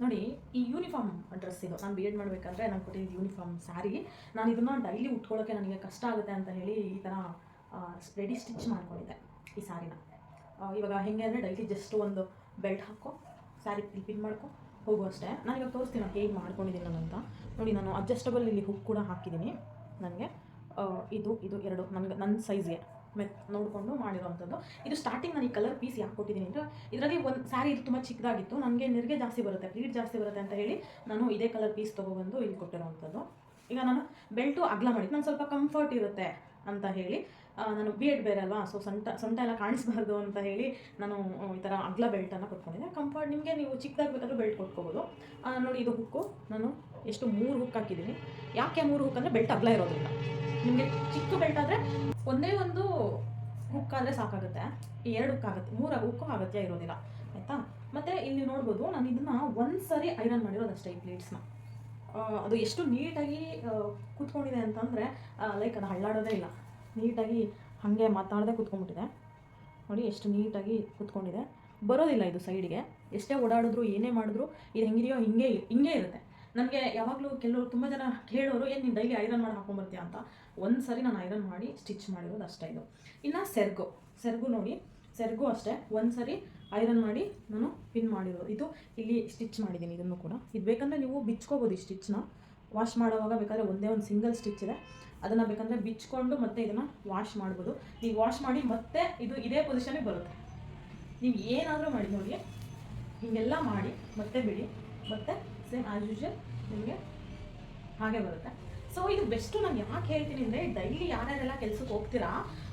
ನೋಡಿ, ಈ uniform dress ಇದು. ನಾನು ಬಿ ಎಡ್ ಮಾಡಬೇಕಾದ್ರೆ ನಾನು ಕೊಟ್ಟಿದ್ದು ಯೂನಿಫಾರ್ಮ್ ಸ್ಯಾರಿ ನಾನು ಇದನ್ನು ಡೈಲಿ ಉಟ್ಕೊಳ್ಳೋಕ್ಕೆ ನನಗೆ ಕಷ್ಟ ಆಗುತ್ತೆ ಅಂತ ಹೇಳಿ ಈ ಥರ ರೆಡಿ ಸ್ಟಿಚ್ ಮಾಡ್ಕೊಂಡಿದ್ದೆ ಈ ಸ್ಯಾರಿನ ಇವಾಗ ಹೆಂಗೆ ಅಂದರೆ ಡೈಲಿ ಜಸ್ಟ್ ಒಂದು ಬೆಲ್ಟ್ ಹಾಕೋ ಸ್ಯಾರಿ ಪಿನ್ ಮಾಡ್ಕೊ, ಹೋಗು ಅಷ್ಟೇ. ನಾನು ಇವಾಗ ತೋರಿಸ್ತೀನಿ ನಾನು ಹೇಗೆ ಮಾಡ್ಕೊಂಡಿದ್ದೀನಿ ಅಂತ ನೋಡಿ, ನಾನು ಅಡ್ಜಸ್ಟಬಲ್ ಇಲ್ಲಿ ಹುಕ್ ಕೂಡ ಹಾಕಿದ್ದೀನಿ. ನನಗೆ ಇದು ಇದು ಎರಡು. ನನಗೆ ನನ್ನ ಸೈಜ್ಗೆ ಮೆತ್ ನೋಡಿಕೊಂಡು ಮಾಡಿರೋವಂಥದ್ದು. ಇದು ಸ್ಟಾರ್ಟಿಂಗ್ ನಾನು ಈ ಕಲರ್ ಪೀಸ್ ಯಾಕೆ ಕೊಟ್ಟಿದ್ದೀನಿ ಅಂದರೆ ಇದರಲ್ಲಿ ಒಂದು ಸ್ಯಾರಿ ಇದು ತುಂಬ ಚಿಕ್ಕದಾಗಿತ್ತು. ನನಗೆ ನೆರಿಗೆ ಜಾಸ್ತಿ ಬರುತ್ತೆ ಪ್ಲೀಟ್ ಜಾಸ್ತಿ ಬರುತ್ತೆ ಅಂತ ಹೇಳಿ ನಾನು ಇದೇ ಕಲರ್ ಪೀಸ್ ತೊಗೊಬಂದು ಇಲ್ಲಿ ಕೊಟ್ಟಿರೋವಂಥದ್ದು. ಈಗ ನಾನು ಬೆಲ್ಟು ಅಗ್ಲ ಮಾಡಿದ್ದು. ನಾನು ಸ್ವಲ್ಪ ಕಂಫರ್ಟ್ ಇರುತ್ತೆ ಅಂತ ಹೇಳಿ ನಾನು ಬಿ ಎಡ್ ಬೇರೆ ಅಲ್ವಾ ಸೊ ಸೊಂಟ ಸೊಂಟ ಎಲ್ಲ ಕಾಣಿಸ್ಬಾರ್ದು ಅಂತ ಹೇಳಿ ನಾನು ಈ ಥರ ಅಗ್ಲ ಬೆಲ್ಟನ್ನು ಕೊಟ್ಕೊಂಡಿದ್ದೆ. ಕಂಫರ್ಟ್ ನಿಮಗೆ ನೀವು ಚಿಕ್ಕದಾಗಿ ಬೇಕಾದರೂ ಬೆಲ್ಟ್ ಕೊಟ್ಕೋಬೋದು. ನೋಡಿ ಇದು ಹುಕ್ಕು ನಾನು ಎಷ್ಟು ಮೂರು ಹುಕ್ ಹಾಕಿದ್ದೀನಿ. ಯಾಕೆ ಮೂರು ಹುಕ್ ಅಂದರೆ ಬೆಲ್ಟ್ ಅಗ್ಲ ಇರೋದ್ರಿಂದ. ನಿಮಗೆ ಚಿಕ್ಕ ಬೆಲ್ಟ್ ಆದರೆ ಒಂದೇ ಒಂದು ಹುಕ್ ಆದರೆ ಸಾಕಾಗುತ್ತೆ. ಎರಡು ಹುಕ್ ಆಗುತ್ತೆ. ಮೂರು ಹುಕ್ಕು ಅಗತ್ಯ ಇರೋದಿಲ್ಲ. ಆಯಿತಾ? ಮತ್ತು ಇಲ್ಲಿ ನೋಡ್ಬೋದು, ನಾನು ಇದನ್ನು ಒಂದು ಸರಿ ಐರನ್ ಮಾಡಿರೋದಷ್ಟೇ ಈ ಪ್ಲೇಟ್ಸ್ನ ಅದು ಎಷ್ಟು ನೀಟಾಗಿ ಕೂತ್ಕೊಂಡಿದೆ ಅಂತಂದರೆ ಲೈಕ್ ಅದು ಹಳ್ಳಾಡೋದೇ ಇಲ್ಲ. ನೀಟಾಗಿ ಹಾಗೆ ಮಾತಾಡದೆ ಕೂತ್ಕೊಂಡ್ಬಿಟ್ಟಿದೆ. ನೋಡಿ ಎಷ್ಟು ನೀಟಾಗಿ ಕೂತ್ಕೊಂಡಿದೆ. ಬರೋದಿಲ್ಲ ಇದು ಸೈಡಿಗೆ ಎಷ್ಟೇ ಓಡಾಡಿದ್ರು, ಏನೇ ಮಾಡಿದ್ರು, ಇದು ಹೆಂಗಿದೆಯೋ ಹಿಂಗೆ ಹಿಂಗೆ ಇರುತ್ತೆ. ನನಗೆ ಯಾವಾಗಲೂ ಕೆಲವರು ತುಂಬ ಜನ ಕೇಳೋರು, ಏನು ನೀನು ಡೈಲಿ ಐರನ್ ಮಾಡಿ ಹಾಕೊಂಡ್ಬರ್ತೀಯ ಅಂತ ಒಂದು ಸರಿ ನಾನು ಐರನ್ ಮಾಡಿ ಸ್ಟಿಚ್ ಮಾಡಿರೋದು ಅಷ್ಟೇ ಇದು. ಇನ್ನು ಸೆರ್ಗು. ಸೆರ್ಗು ನೋಡಿ. ಸೆರ್ಗು ಅಷ್ಟೇ. ಒಂದು ಸರಿ ಐರನ್ ಮಾಡಿ ನಾನು ಪಿನ್ ಮಾಡಿರೋದು. ಇದು ಇಲ್ಲಿ ಸ್ಟಿಚ್ ಮಾಡಿದ್ದೀನಿ ಇದನ್ನು ಕೂಡ. ಇದು ಬೇಕಂದರೆ ನೀವು ಬಿಚ್ಕೋಬೋದು ಈ ಸ್ಟಿಚ್ನ ವಾಶ್ ಮಾಡುವಾಗ ಬೇಕಾದರೆ ಒಂದೇ ಒಂದು ಸಿಂಗಲ್ ಸ್ಟಿಚ್ ಇದೆ. ಅದನ್ನು ಬೇಕಂದರೆ ಬಿಚ್ಕೊಂಡು ಮತ್ತೆ ಇದನ್ನು ವಾಶ್ ಮಾಡ್ಬೋದು. ನೀವು ವಾಶ್ ಮಾಡಿ ಮತ್ತೆ ಇದು ಇದೇ ಪೊಸಿಷನಿಗೆ ಬರುತ್ತೆ. ನೀವು ಏನಾದರೂ ಮಾಡಿ ನೋಡಿ. ಹೀಗೆಲ್ಲ ಮಾಡಿ ಮತ್ತೆ ಬಿಡಿ. ಮತ್ತೆ ಸೇಮ್ ಆ್ಯಸ್ ಯೂಶಲ್ ನಿಮಗೆ? ಹಾಗೆ ಬರುತ್ತೆ. ಸೊ ಇದು ಬೆಸ್ಟು ನಾನು ಯಾಕೆ ಹೇಳ್ತೀನಿ ಅಂದರೆ ಡೈಲಿ ಯಾರ್ಯಾರೆಲ್ಲ ಕೆಲಸಕ್ಕೆ ಹೋಗ್ತೀರಾ,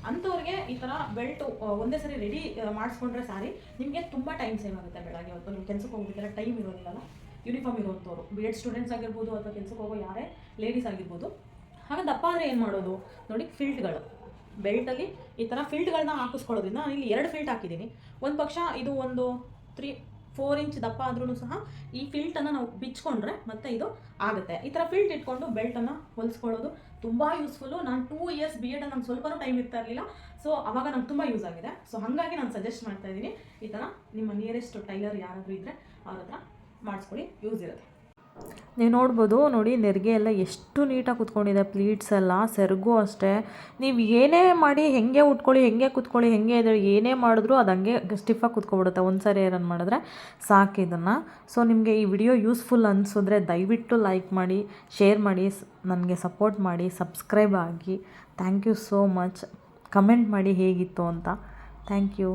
ಅಂಥವ್ರಿಗೆ ಈ ಥರ ಬೆಲ್ಟು ಒಂದೇ ಸರಿ ರೆಡಿ ಮಾಡಿಸ್ಕೊಂಡ್ರೆ ಸಾರಿ, ನಿಮಗೆ ತುಂಬ ಟೈಮ್ ಸೇವ್ ಆಗುತ್ತೆ ಬೆಳಗ್ಗೆ ಹೊತ್ತು. ನೀವು ಕೆಲಸಕ್ಕೆ ಹೋಗ್ಬೇಕಲ್ಲ ಟೈಮ್ ಇರೋದಿಲ್ಲಲ್ಲ? ಯೂನಿಫಾರ್ಮ್ ಇರುವಂಥವ್ರು ಬಿ ಎಡ್ ಸ್ಟೂಡೆಂಟ್ಸ್ ಆಗಿರ್ಬೋದು ಅಥವಾ ಕೆಲಸಕ್ಕೆ ಹೋಗೋ ಯಾರೇ ಲೇಡೀಸ್ ಆಗಿರ್ಬೋದು. ಹಾಗೆ ದಪ್ಪ ಆದರೆ ಏನು ಮಾಡೋದು? ನೋಡಿ ಫಿಲ್ಟ್ಗಳು ಬೆಲ್ಟಲ್ಲಿ ಈ ಥರ ಫಿಲ್ಟ್ಗಳನ್ನ ಹಾಕಿಸ್ಕೊಳ್ಳೋದ್ರಿಂದ ನಾನು ಇಲ್ಲಿ ಎರಡು ಫಿಲ್ಟ್ ಹಾಕಿದ್ದೀನಿ. ಒಂದು ಪಕ್ಷ ಇದು ಒಂದು ತ್ರೀ ಫೋರ್ ಇಂಚ್ ದಪ್ಪ ಆದ್ರೂ ಸಹ ಈ ಫಿಲ್ಟನ್ನು ನಾವು ಬಿಚ್ಕೊಂಡ್ರೆ ಮತ್ತೆ ಇದು ಆಗುತ್ತೆ. ಈ ಥರ ಫಿಲ್ಟ್ ಇಟ್ಕೊಂಡು ಬೆಲ್ಟನ್ನು ಹೊಲಿಸ್ಕೊಳ್ಳೋದು ತುಂಬ ಯೂಸ್ಫುಲ್ಲು ನಾನು ಟೂ ಇಯರ್ಸ್ ಬಿ ಎಡ್ ನಂಗೆ ಸ್ವಲ್ಪನೂ ಟೈಮ್ ಇರ್ತಾ ಇರಲಿಲ್ಲ. ಸೊ ಅವಾಗ ನಂಗೆ ತುಂಬ ಯೂಸ್ ಆಗಿದೆ. ಸೊ ಹಾಗಾಗಿ ನಾನು ಸಜೆಸ್ಟ್ ಮಾಡ್ತಾ ಇದ್ದೀನಿ ಈ ಥರ ನಿಮ್ಮ ನಿಯರೆಸ್ಟ್ ಟೈಲರ್ ಯಾರಾದರೂ ಇದ್ದರೆ ಅವ್ರ ಹತ್ರ ಮಾಡಿಸ್ಕೊಳ್ಳಿ. ಯೂಸ್ ಇರುತ್ತೆ. ನೀವು ನೋಡ್ಬೋದು, ನೋಡಿ, ನೆರಿಗೆ ಎಲ್ಲ ಎಷ್ಟು ನೀಟಾಗಿ ಕುತ್ಕೊಂಡಿದೆ ಪ್ಲೀಟ್ಸ್ ಎಲ್ಲ, ಸೆರಗು ಅಷ್ಟೇ. ನೀವು ಏನೇ ಮಾಡಿ, ಹೆಂಗೆ ಉಟ್ಕೊಳ್ಳಿ, ಹೆಂಗೆ ಕುತ್ಕೊಳ್ಳಿ, ಹೆಂಗೆ ಇದೆ, ಏನೇ ಮಾಡಿದ್ರು ಅದು ಹಂಗೆ ಸ್ಟಿಫಾಗಿ ಕುತ್ಕೊಬಿಡುತ್ತೆ. ಒಂದು ಸಾರಿ ರನ್ ಮಾಡಿದ್ರೆ ಸಾಕು ಇದನ್ನು. ಸೊ ನಿಮಗೆ ಈ ವಿಡಿಯೋ ಯೂಸ್ಫುಲ್ ಅನಿಸಿದ್ರೆ ದಯವಿಟ್ಟು ಲೈಕ್ ಮಾಡಿ ಶೇರ್ ಮಾಡಿ ನನಗೆ ಸಪೋರ್ಟ್ ಮಾಡಿ ಸಬ್ಸ್ಕ್ರೈಬ್ ಆಗಿ. Thank you so much comment ಮಾಡಿ ಹೇಗಿತ್ತು ಅಂತ. Thank you